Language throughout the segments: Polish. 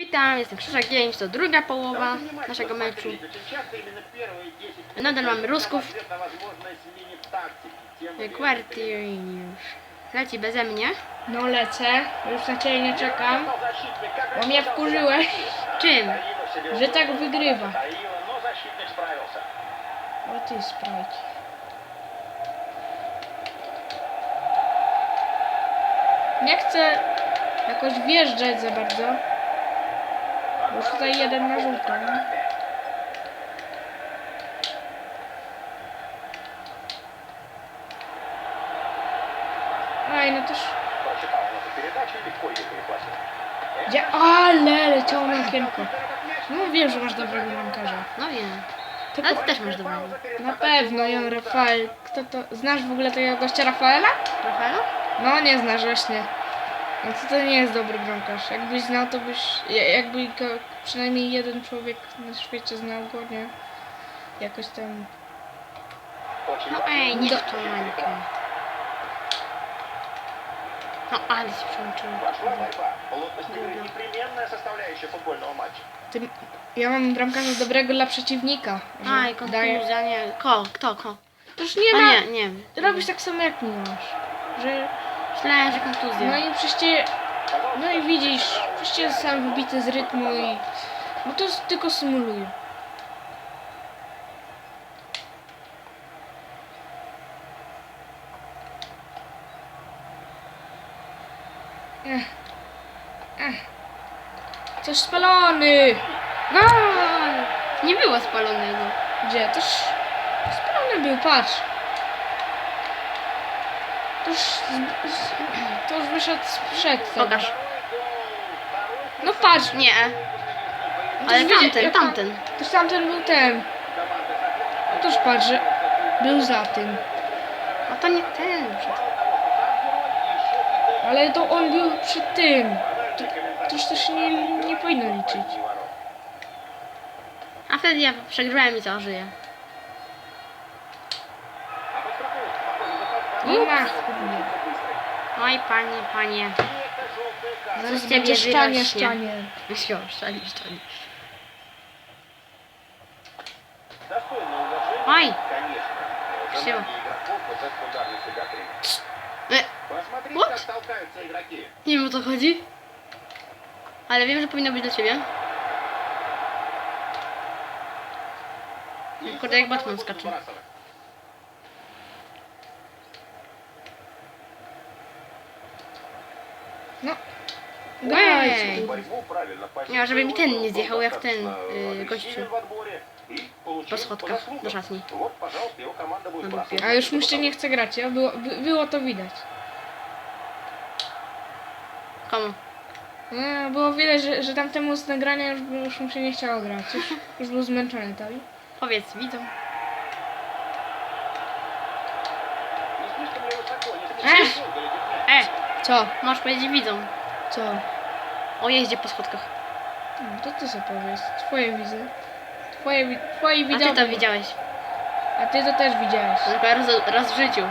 Witam, jestem Krzyszak Games, to druga połowa naszego meczu. Nadal mamy Rusków. Quartierius leci beze mnie. No lecę, już na ciebie nie czekam, bo mnie wkurzyłeś, Czym? że tak wygrywa. O ty sprite. Nie chcę jakoś wjeżdżać za bardzo. Już tutaj jeden na żółto. nie? Aj, no też... Gdzie? Ale leciało na okienko. No wiem, że masz dobrego bramkarza. No wiem. Tylko Ale ty też masz dobrego. na pewno, Jan Rafael. Kto to? Znasz w ogóle tego gościa Rafaela? Rafaelu? No nie znasz właśnie. No to, to nie jest dobry bramkarz. Jakbyś znał, to byś. ja- Jakby go przynajmniej jeden człowiek na świecie znał go, nie? Jakoś tam. No ej, nie w tą mańkę. No ale się przełączyłem. непременная составляющая футбольного матча. Ty, ja mam bramkarza dobrego dla przeciwnika. że Aj, daje- kontuzja, nie. Ko, kto, ko? Toż nie A ma. nie, nie. Robisz tak samo jak mi masz. Że. Myślałem, że kontuzja. No i przecież. No i widzisz, przecież sam wybity z rytmu i. Bo to tylko symuluje. Ech. Ech. Coś spalony! Gol! Nie było spalonego. Gdzie? Toż spalony był, patrz. Toż, z- toż wyszedł sprzed tego. Pokaż. No patrz, Nie. Toż Ale widzi- tamten, jak- tamten. Toż tamten był ten. No toż patrz, że był za tym. A to nie ten. Ale to on był przy tym. To, toż to się nie, nie powinno liczyć. A wtedy ja przegrałem i co, żyję. Nie ma chudnie. Oj, panie, panie. Zaraz z ciebie będzie szczanie, wyrośnie. szczanie. Wsio, szczali, szczali. Ай! Всё. E, Посмотри, Вот. как толкаются игроки. nie wiem o co chodzi. Ale wiem, że powinno być dla ciebie. Kurde, jak Batman skacze. No. Ej. Ja, żeby mi ten nie zjechał jak ten y, gościu. Po schodkach do szatni. A już muszę nie chce grać, ja? było, by, było to widać. Komu? No, było widać, że, że tamtemu z nagrania już, już mu się nie chciało grać. Już, już był zmęczony, tak? Powiedz widzom. E, e, co? Możesz powiedzieć widzom Co? o jeździe po schodkach. No To ty sobie powiedz. Twoje widzę. Twoje, wi- A ty to widziałeś. A ty to też widziałeś. No Tylko raz, raz w życiu.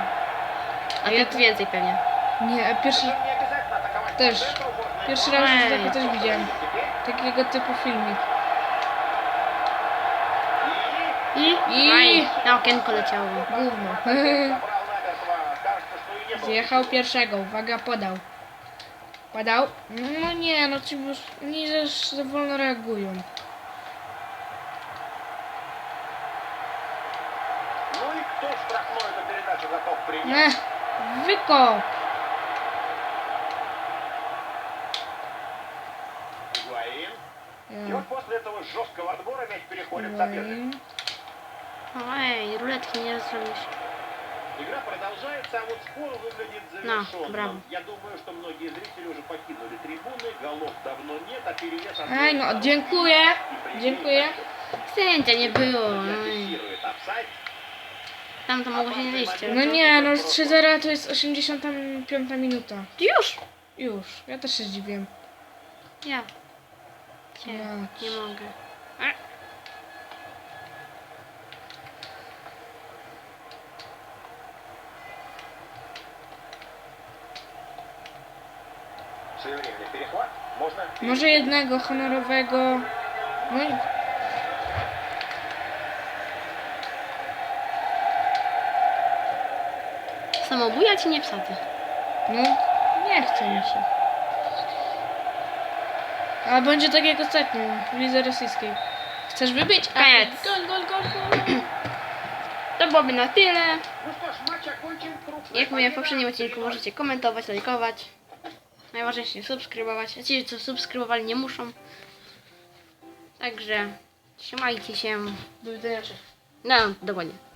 A ty Ja to- więcej pewnie. Nie, a pierwszy... Też. Pierwszy raz Ej. takie też widziałem. Takiego typu filmik. I, I... I- na okienko leciało. Gówno. Zjechał pierwszego, uwaga, podał. Podał? No nie, no ci już, oni też za wolno reagują. Ну и кто штрафной эту передачу готов принять? Ech, wykop! Гуаин. И Ja. вот после этого жесткого отбора мяч переходит соперник. Oj. Ej, ruletki nie zrobisz. Игра продолжается, а вот спор выглядит На, завершенным. браво. Я думаю, что многие зрители уже покинули трибуны, голов давно нет, а перевес Ej, no dziękuję, dziękuję. Sędzia nie było. Oj. Зафиксирует офсайд. Tam to mogło się nie liczyć. No nie, no 3-0 to jest 85 minuta. Już! Już, ja też się zdziwiłem. Ja. Cię, Ja nie mogę. Może jednego honorowego. No i... Samobuja ci nie wsadzę. No, nie chcę mi się. A będzie tak jak ostatnio, w rosyjskiej. Chcesz wybić? A, gol, gol, gol, gol. To byłoby na tyle. Jak mówiłem w poprzednim odcinku, możecie komentować, lajkować. Najważniejsze subskrybować. A ci, co subskrybowali, nie muszą. Także trzymajcie się. Do widzenia. No, dokładnie.